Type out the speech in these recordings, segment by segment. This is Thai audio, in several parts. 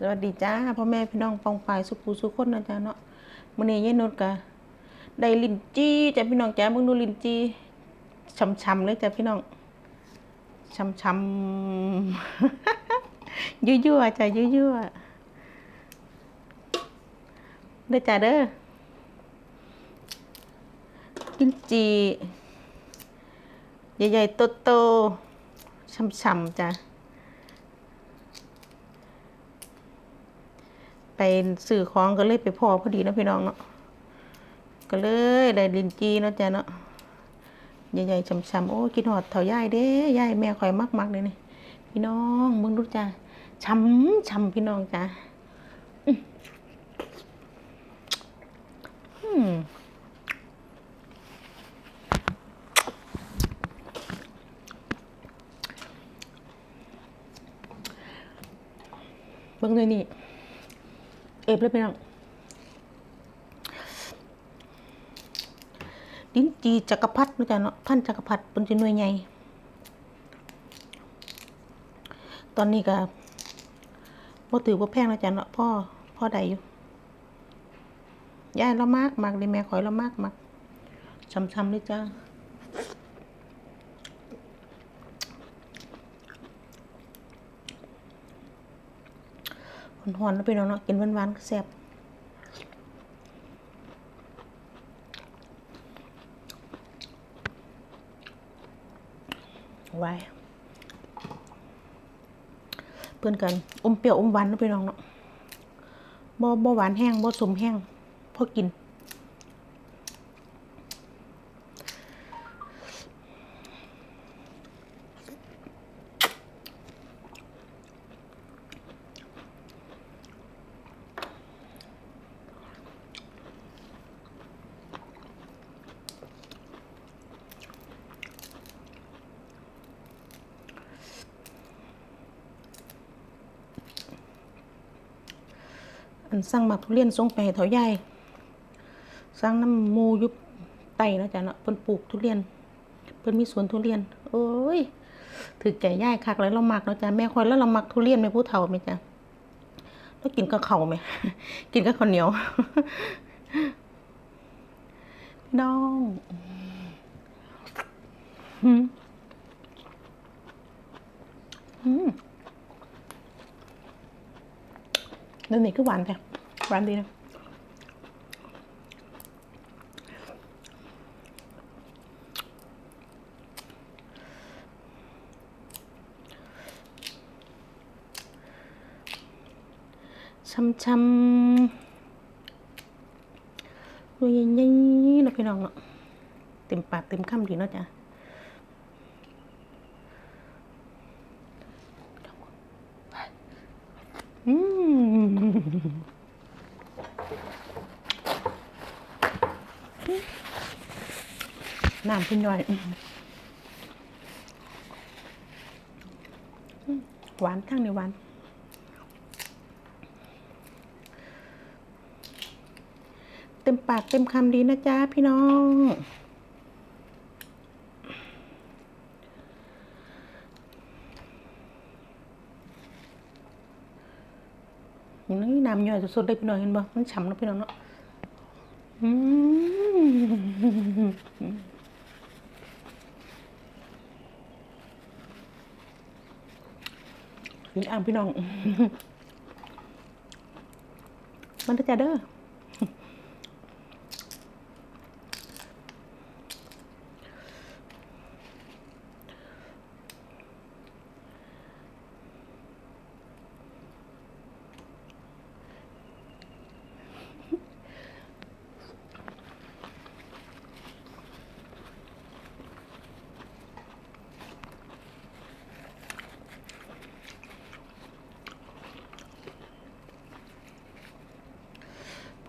สวัสดีจ้าพ่อแม่พี่น้องปองปายสุภูสุคนนะจ๊ะเนาะมื้อนี้ยายนุชก็ได้ลินจี้จ้ะพี่น้องจ้ามึงดูลินจี้ช่ำๆเลยจ้ะพี่น้องช่ำๆยั่วๆจ้ะยั่วๆเด้อจ้ะเด้อลินจีใหญ่ๆโตๆช่ำๆจ้ะ ไปสื่อของก็เลยไปพอพอดีนะพี่น้องเนาะก็เลยได้ลินจีเนาะจ้ะเนาะใหญ่ๆช้ำๆโอ้กินหอดเถาย่ายเด้ย่ายแม่คอยมักๆเลยนี่พี่น้องมึงรู้จ้ะช้ำช้ำพี่น้องจ้ะอื้ออืมเบิ่งเลยนี่ เอฟเลยพี่น้องลิ้นจีจักรพรรดินะจ๊ะเนาะพันจักรพรรดิเป็นจะหน่วยใหญ่ตอนนี้ก็บ่ถือว่าแพงนะจ๊ะเนาะพ่อพ่อใดอยู่ยายละมากมากเลยแม่ขอยละมากมากช้ำๆเลยจ้า หอนๆแล้วพี่น้องเนาะกินหวานๆก็แซ่บไว้เพื่อนกันอมเปรี้ยวอมหวานนะพี่น้องเนาะบ่บ่หวานแห้งบ่สมแห้งพอกิน อันสั่งหมักทุเรียนส่งไปให้เถาใหญ่สั่งน้ำมูยุบไตนะจ๊ะเนาะเพิ่นปลูกทุเรียนเพิ่นมีสวนทุเรียน โอ้ยถือใจย่ายคักเลยเรามักเนาะจ๊ะแม่คอยแล้วเรามักทุเรียนไหมผู้เฒ่าไหมจ๊ะแล้วกินกับข้าวไหมกินกับข้าวเหนียวพี่น้องหืมหืม เดี๋ยวนี้คือหวานแท้หวานดีนะช้ำช้ำตัวใหญ่ๆนะพี่น้องเนาะเต็มปากเต็มคำดีเนาะจ๊ะ อืม น้ำขึ้นย่อย หวานทั้งในหวานเต็มปากเต็มคำดีนะจ๊ะพี่น้อง นี่น้ำย่อยสดๆเลยพี่น้องเห็นบ่มันฉ่ำนะพี่น้องเนาะอืม กินอ่างพี่น้อง มันจะเด้อ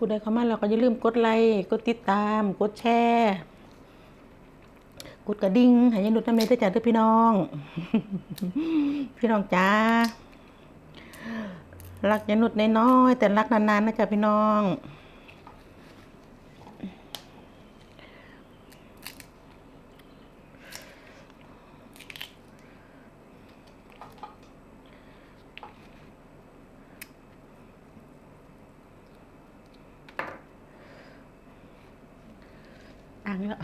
ผู้ใดเข้ามาเราก็อย่าลืมกดไลค์กดติดตาม กดแชร์กดกระดิ่งให้ยันดุดน้ำเนยด้วยจ้ะเด้อพี่น้อง พี่น้องจ้ารักยันดุดน้อยๆแต่รักนานๆนะจ๊ะพี่น้อง นี่แหละ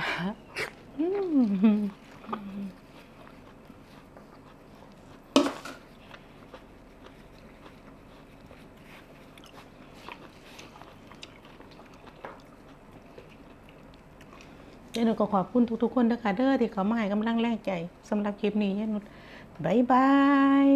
ยายนุชก็ขอบคุณทุกๆคนนะคะเด้อที่เขามาให้กำลังแรงใจสำหรับคลิปนี้ยายนุชบายบาย